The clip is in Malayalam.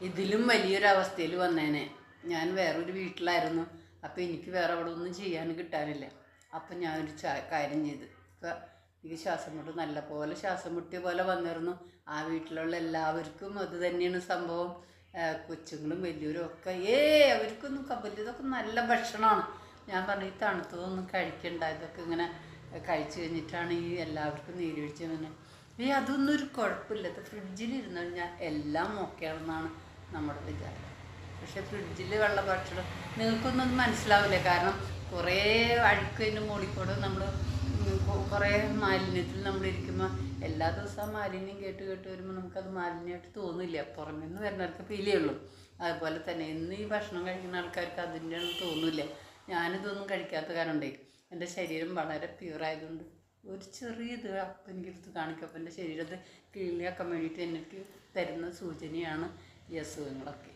ഇതിലും വലിയൊരവസ്ഥയിൽ വന്നേനെ. ഞാൻ വേറൊരു വീട്ടിലായിരുന്നു. അപ്പോൾ എനിക്ക് വേറെ അവിടെ ഒന്നും ചെയ്യാൻ കിട്ടാനില്ല. അപ്പം ഞാനൊരു ചാ- കാര്യം ചെയ്ത്. എനിക്ക് ശ്വാസം മുട്ട് നല്ല പോലെ ശ്വാസം മുട്ടിയ പോലെ വന്നിരുന്നു. ആ വീട്ടിലുള്ള എല്ലാവർക്കും അത് തന്നെയാണ് സംഭവം. കൊച്ചുങ്ങളും വലിയവരും ഒക്കെ ഏ അവർക്കൊന്നും കപ്പൽ ഇതൊക്കെ നല്ല ഭക്ഷണമാണ്. ഞാൻ പറഞ്ഞു ഈ തണുത്തതൊന്നും കഴിക്കണ്ട. ഇതൊക്കെ ഇങ്ങനെ കഴിച്ചു കഴിഞ്ഞിട്ടാണ് ഈ എല്ലാവർക്കും നീരൊഴിച്ച് അങ്ങനെ ഏ അതൊന്നും ഒരു കുഴപ്പമില്ല. ഇരുന്ന് കഴിഞ്ഞാൽ എല്ലാം ഓക്കെയാണെന്നാണ് നമ്മുടെ വിചാരം പക്ഷെ ഫ്രിഡ്ജിൽ വെള്ള ഭക്ഷണം നിങ്ങൾക്കൊന്നും മനസ്സിലാവില്ല. കാരണം കുറേ അഴുക്കതിന്റെ മുകളിൽ കൂടെ നമ്മൾ കുറേ മാലിന്യത്തിൽ നമ്മൾ ഇരിക്കുമ്പോൾ എല്ലാ ദിവസവും മാലിന്യം കേട്ട് കേട്ട് വരുമ്പോൾ നമുക്കത് മാലിന്യമായിട്ട് തോന്നില്ല. പുറമേ നിന്ന് വരുന്നവർക്ക് ഫീൽ ചെയ്യുള്ളൂ. അതുപോലെ തന്നെ ഇന്ന് ഈ ഭക്ഷണം കഴിക്കുന്ന ആൾക്കാർക്ക് അതിന്റെ തോന്നില്ല. ഞാനിതൊന്നും കഴിക്കാത്ത കാരണമുണ്ടേ. എന്റെ ശരീരം വളരെ പ്യൂറായതുകൊണ്ട് ഒരു ചെറിയ ഇത് അപ്പം എനിക്കെടുത്ത് കാണിക്കും. അപ്പം എന്റെ ശരീരത്തെ ക്ലീനാക്കാൻ വേണ്ടിയിട്ട് എനിക്ക് തരുന്ന സൂചനയാണ് ഈ അസുഖങ്ങളൊക്കെ